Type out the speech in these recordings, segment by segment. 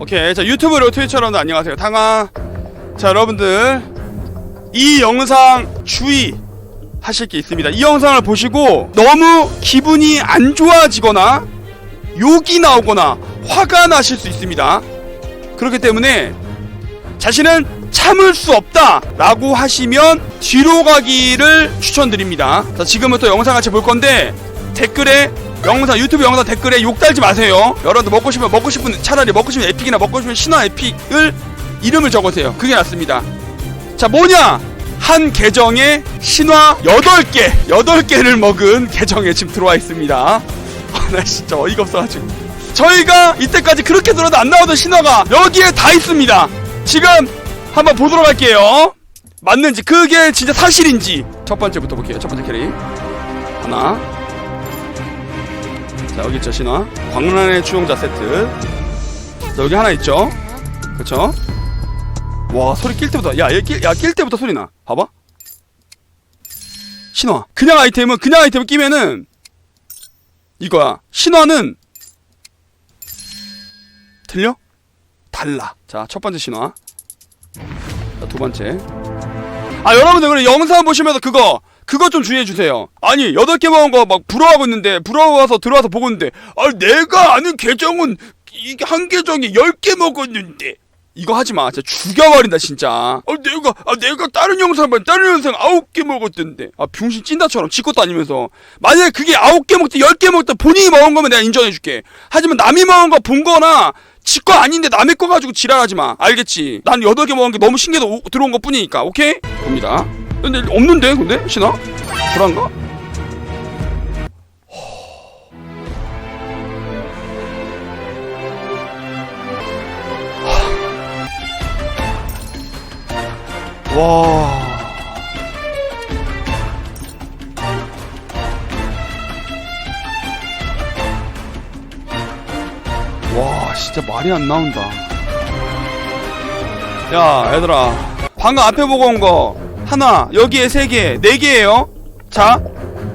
오케이 자 유튜브로 트위치 여러분들 안녕하세요. 탕아 자 여러분들 이 영상 주의 하실 게 있습니다. 이 영상을 보시고 너무 기분이 안 좋아지거나 욕이 나오거나 화가 나실 수 있습니다. 그렇기 때문에 자신은 참을 수 없다 라고 하시면 뒤로 가기를 추천드립니다. 자 지금부터 영상 같이 볼 건데 댓글에 영상 유튜브 영상 댓글에 욕 달지 마세요. 여러분들 먹고 싶으면 먹고 싶은 차라리 먹고 싶으면 에픽이나 먹고 싶으면 신화 에픽을 이름을 적으세요. 그게 낫습니다. 자 뭐냐? 한 계정에 신화 8개 8개를 먹은 계정에 지금 들어와 있습니다. 아, 나 진짜 어이가 없어가지고. 저희가 이때까지 그렇게 들어도 안 나오던 신화가 여기에 다 있습니다. 지금 한번 보도록 할게요. 맞는지 그게 진짜 사실인지. 첫 번째부터 볼게요. 첫 번째 캐릭. 하나 자 여기 있죠 신화. 광란의 추종자 세트. 자 여기 하나 있죠? 그쵸? 와 소리 낄 때부터 야야낄 때부터 소리 나. 봐봐. 신화. 그냥 아이템은 그냥 아이템을 끼면은 이거야. 신화는 들려? 달라. 자 첫 번째 신화. 자, 두 번째. 아 여러분들 그래 영상 보시면서 그거 그거 좀 주의해 주세요. 아니 여덟 개 먹은 거 막 부러워하고 있는데 부러워서 들어와서 보고 있는데 아 내가 아는 계정은 이게 한 계정에 열 개 먹었는데. 이거 하지 마. 진짜 죽여버린다 진짜. 아 내가 아 내가 다른 영상 봐 다른 영상 아홉 개 먹었던데. 아 병신 찐다처럼 지 것도 아니면서. 만약에 그게 아홉 개 먹든 열 개 먹든 본인이 먹은 거면 내가 인정해 줄게. 하지만 남이 먹은 거 본 거나 지 거 아닌데 남의 거 가지고 지랄하지 마. 알겠지? 난 여덟 개 먹은 게 너무 신기해서 오- 들어온 것 뿐이니까. 오케이? 봅니다 근데 없는데 근데 신화 불안가 와. 와, 진짜 말이 안 나온다. 야, 얘들아. 방금 앞에 보고 온 거 하나, 여기에 세 개, 네 개예요. 자,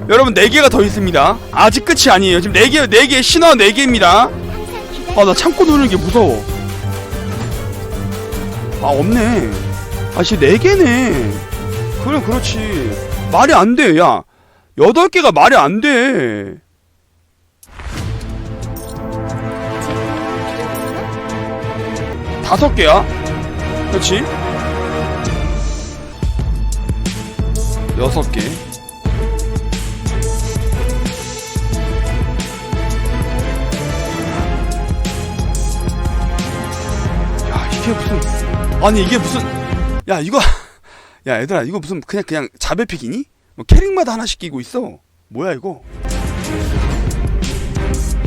여러분 네 개가 더 있습니다. 아직 끝이 아니에요. 지금 네 개, 네 개, 신화 네 개입니다. 아, 나 참고 누르는 게 무서워. 아, 없네. 아씨 네 개네. 그래 그렇지. 말이 안 돼. 야 여덟 개가 말이 안 돼. 다섯 개야. 그렇지. 여섯 개. 야 이게 무슨 아니 이게 무슨 야 이거 야 얘들아 이거 무슨 그냥 그냥 자배픽이니? 뭐 캐릭마다 하나씩 끼고 있어 뭐야 이거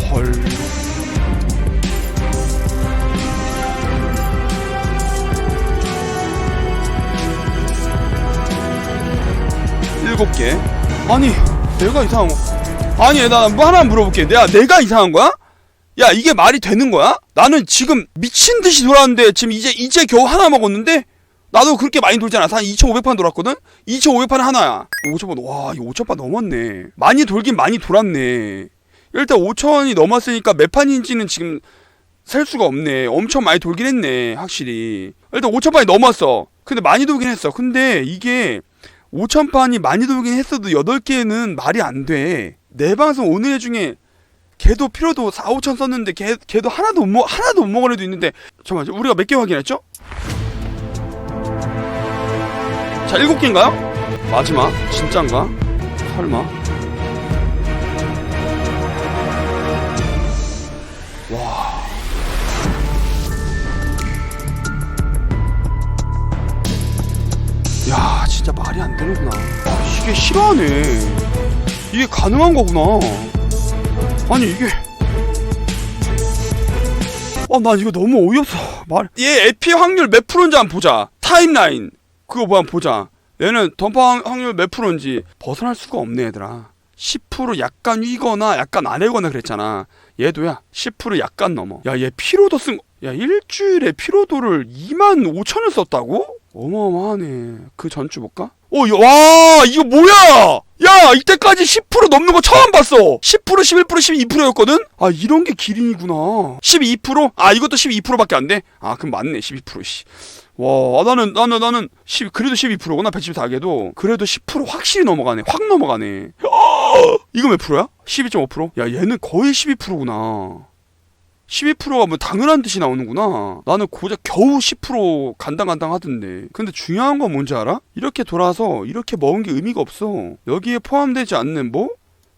헐 일곱 개? 아니 내가 이상한 거 아니 나 뭐 하나 물어볼게. 내가 내가 이상한 거야? 야 이게 말이 되는 거야? 나는 지금 미친 듯이 돌았는데 지금 이제 이제 겨우 하나 먹었는데? 나도 그렇게 많이 돌지 않았어. 한 2,500판 돌았거든? 2,500판 하나야. 5,000판 와 이거 5,000판 넘었네. 많이 돌긴 많이 돌았네. 일단 5,000이 넘었으니까 몇 판인지는 지금 셀 수가 없네. 엄청 많이 돌긴 했네 확실히. 일단 5,000판이 넘었어. 근데 많이 돌긴 했어. 근데 이게 5,000판이 많이 돌긴 했어도 8개는 말이 안 돼 내 방송 오늘 애 중에 걔도 필요도 4, 5천 썼는데 걔, 걔도 하나도 못 먹, 하나도 못 먹은 애도 있는데 잠깐만 우리가 몇 개 확인했죠? 자 일곱 개인가요? 마지막 진짠가? 설마 진짜 말이 안 되는구나. 아, 이게 실화네. 이게 가능한 거구나. 아니 이게. 어나 이거 너무 어이없어. 말 얘 에피 확률 몇 프로인지 한번 보자. 타임라인. 그거 뭐 한번 보자. 얘는 던파 확률 몇 프로인지 벗어날 수가 없네 얘들아. 10% 약간 위거나 약간 아래거나 그랬잖아. 얘도야 10% 약간 넘어. 야 얘 피로도 쓴 야 일주일에 피로도를 2만 5천을 썼다고? 어마어마하네. 그 전주 볼까? 어 와 이거 뭐야? 야 이때까지 10% 넘는 거 처음 봤어. 10% 11% 12%였거든? 아 이런 게 기린이구나. 12%? 아 이것도 12%밖에 안 돼 아 그럼 맞네 12%씨. 와 아, 나는 나는 나는 10 그래도 12%구나 114개도. 그래도 10% 확실히 넘어가네 확 넘어가네. 이거 몇 프로야? 12.5%? 야 얘는 거의 12%구나 12%가 뭐 당연한 듯이 나오는구나. 나는 고작 겨우 10% 간당간당 하던데. 근데 중요한 건 뭔지 알아? 이렇게 돌아서 이렇게 먹은 게 의미가 없어. 여기에 포함되지 않는 뭐?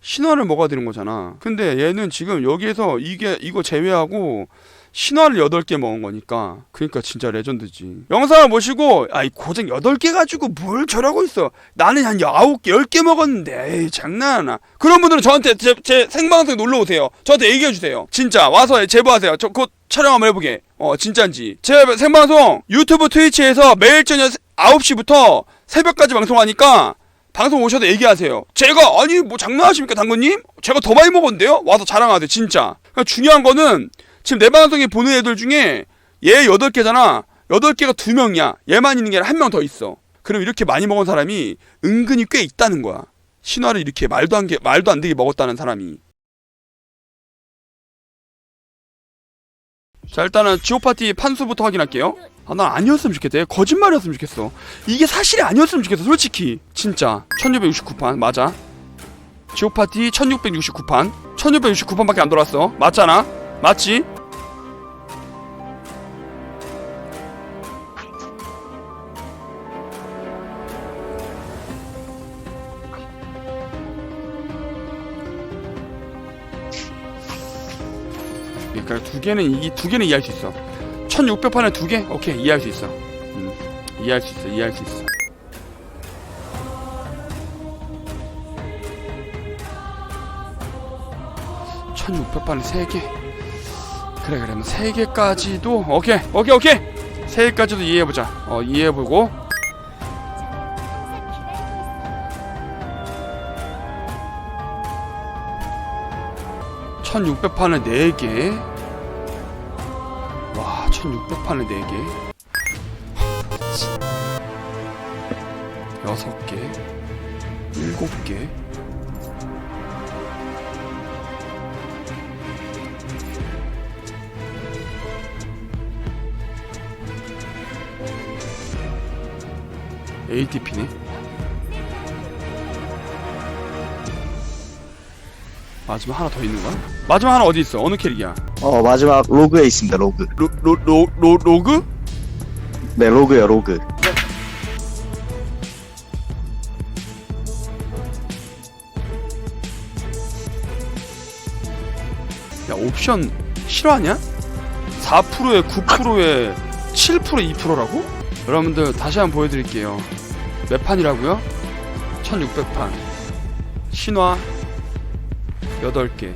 신화를 먹어야 되는 거잖아. 근데 얘는 지금 여기에서 이게 이거 제외하고 신화를 8개 먹은 거니까 그러니까 진짜 레전드지 영상을 보시고 아 이 고작 8개 가지고 뭘 저러고 있어 나는 한 9개 10개 먹었는데 에이 장난하나 그런 분들은 저한테 제, 제 생방송 놀러 오세요 저한테 얘기해 주세요 진짜 와서 제보하세요 저 곧 촬영 한번 해보게 어 진짜인지 제 생방송 유튜브 트위치에서 매일 저녁 9시부터 새벽까지 방송하니까 방송 오셔도 얘기하세요. 제가 아니 뭐 장난하십니까 당근님? 제가 더 많이 먹었는데요? 와서 자랑하세요 진짜. 그러니까 중요한 거는 지금 내 방송에 보는 애들 중에 얘 여덟 개잖아. 여덟 개가 두 명이야. 얘만 있는 게 아니라 한 명 더 있어. 그럼 이렇게 많이 먹은 사람이 은근히 꽤 있다는 거야. 신화를 이렇게 말도 안 게 말도 안 되게 먹었다는 사람이. 자 일단은 지오 파티 판수부터 확인할게요. 아, 난 아니었으면 좋겠대. 거짓말이었으면 좋겠어. 이게 사실이 아니었으면 좋겠어, 솔직히. 진짜. 1669판, 맞아. 지오파티 1669판. 1669판밖에 안 돌았어. 맞잖아? 맞지? 그러니까 두 개는 이두 개는 이해할 수 있어. 1600판에 두 개? 오케이 이해할 수 있어 음, 이해할 수 있어 이해할 수 있어 (1600판에) 세개 그래 그러면 세 개까지도 오케이 오케이 오케이 세 개까지도 이해해보자 어 이해해보고 (1600판에) 네 개 와, 1600판에 4개. 여섯 개. 일곱 개. ATP네. 마지막 하나 더 있는 거야? 마지막 하나 어디 있어? 어느 캐릭이야? 어 마지막 로그에 있습니다 로그 로, 로, 로, 로, 로그? 네 로그요 로그 야 옵션 실화냐? 4%에 9%에 7% 2%라고? 여러분들 다시 한번 보여드릴게요 몇 판이라고요? 1600판 신화 8개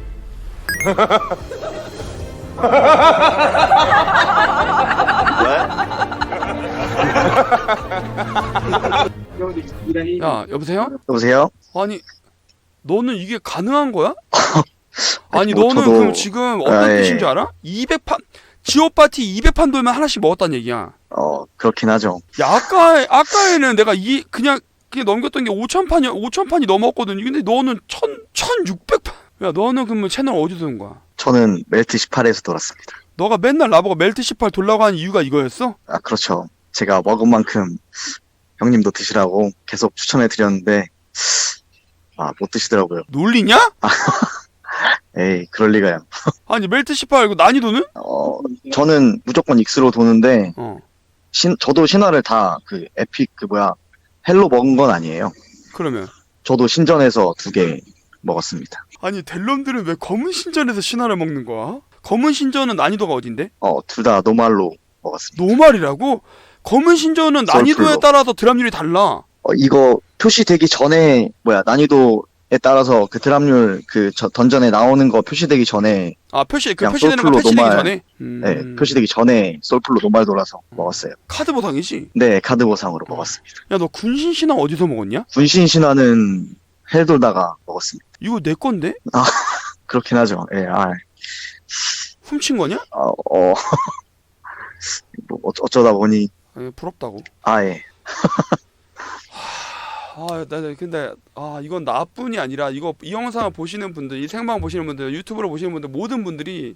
야 여보세요? 여보세요 아니 너는 이게 가능한 거야? 아니 뭐 너는 저도- 그럼 지금 어떤 아, 예. 뜻인 줄 알아? 200판 지오파티 200판 돌면 하나씩 먹었다는 얘기야 어 그렇긴 하죠 야 아까 아까에는 내가 이 그냥 그냥 넘겼던 게 5천 판이 5천 판이 넘었거든. 근데 너는 1 1,600판. 야 너는 그러면 채널 어디서 온 거야? 저는 멜트 18에서 돌았습니다 너가 맨날 나보고 멜트 18 돌라고 하는 이유가 이거였어? 아 그렇죠 제가 먹은 만큼 형님도 드시라고 계속 추천해 드렸는데 아 못 드시더라고요 놀리냐? 에이 그럴 리가요 아니 멜트 18 이거 난이도는? 어 저는 무조건 익스로 도는데 어. 신 저도 신화를 다 그 에픽 그 뭐야 헬로 먹은 건 아니에요 그러면 저도 신전에서 두 개 먹었습니다 아니 델럼들은 왜 검은 신전에서 신화를 먹는 거야? 검은 신전은 난이도가 어딘데? 어 둘 다 노말로 먹었습니다 노말이라고? 검은 신전은 난이도에 솔플로. 따라서 드랍률이 달라. 어, 이거 표시되기 전에 뭐야 난이도에 따라서 그 드랍률 그 저- 던전에 나오는 거 표시되기 전에 아 표시 그 그냥 표시되는 거 솔플로 패치되기 노말. 전에. 음, 네, 표시되기 전에 솔플로 노말 돌아서 먹었어요. 카드 보상이지. 네 카드 보상으로 먹었습니다. 야 너 군신 신화 어디서 먹었냐? 분신 신화는 헬 돌다가 먹었습니다. 이거 내 건데? 그렇긴 하죠. 예, 아, 훔친 거냐? 어, 어, 뭐 어쩌- 어쩌다 보니 아, 부럽다고. 아 예. 아, 나 나- 근데 아 이건 나뿐이 아니라 이거 이 영상을 보시는 분들, 이 생방 보시는 분들, 유튜브로 보시는 분들 모든 분들이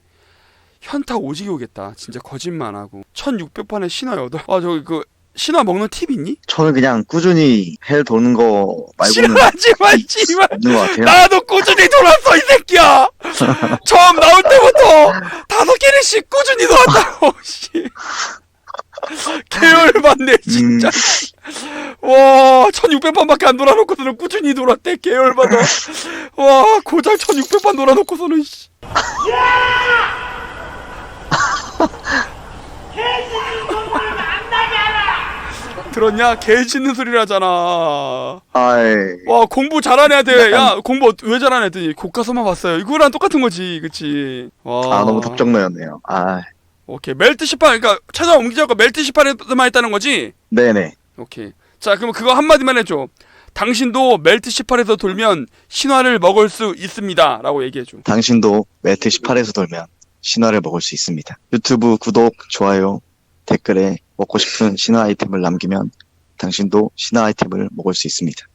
현타 오지게 오겠다. 진짜 거짓말 안 하고 1,600판에 신화 8. 아 저기 그 신화 먹는 팁 있니? 저는 그냥 꾸준히 헬 도는 거 말고는 싫어하지 마, 씨발. 없는 것 같아요. 나도 꾸준히 돌았어 이 새끼야. 처음 나올 때부터 다섯 개씩 꾸준히 돌았다고. 씨. 개열 받네 진짜. 와 1600판밖에 안 돌아놓고서는 꾸준히 돌았대 개열 받아. 와 고작 1600판 돌아놓고서는 씨. 들었냐? 개 짖는 소리라잖아. 아이, 와 공부 잘하는 애들 야 공부 어- 왜 잘하는 애들이 교과서만 봤어요 이거랑 똑같은 거지 그치 와 아, 너무 답정너였네요. 아, 오케이 멜트 18 그러니까 최소 옮기자고 멜트 18에만 했다는 거지 네네. 오케이 자 그럼 그거 한마디만 해줘 당신도 멜트 18에서 돌면 신화를 먹을 수 있습니다 라고 얘기해줘 당신도 매트 18에서 돌면 신화를 먹을 수 있습니다. 유튜브 구독, 좋아요, 댓글에 먹고 싶은 신화 아이템을 남기면 당신도 신화 아이템을 먹을 수 있습니다.